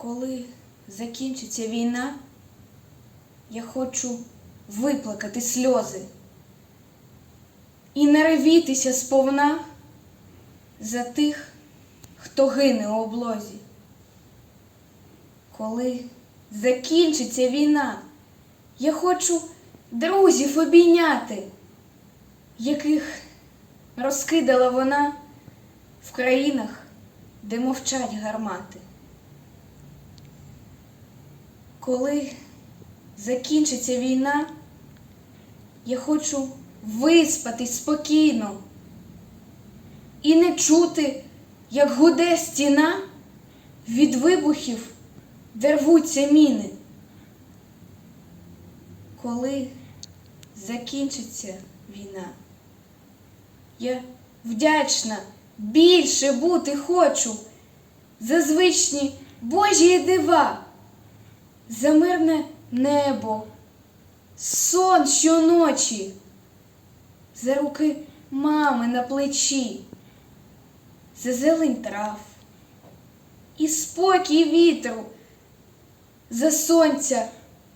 Коли закінчиться війна, я хочу виплакати сльози і наривітися сповна за тих, хто гине у облозі. Коли закінчиться війна, я хочу друзів обійняти, яких розкидала вона в країнах, де мовчать гармати. Коли закінчиться війна, я хочу виспатись спокійно і не чути, як гуде стіна від вибухів, де рвуться міни. Коли закінчиться війна, я вдячна більше бути хочу за звичні Божі дива, за мирне небо, сон щоночі, за руки мами на плечі, за зелень трав. І спокій вітру, за сонця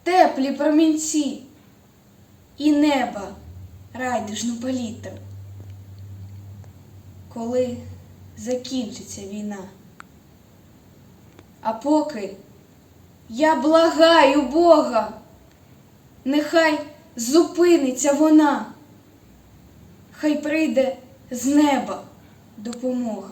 теплі промінці. І неба райдужну палітру. Коли закінчиться війна. А поки я благаю Бога, нехай зупиниться вона, хай прийде з неба допомога.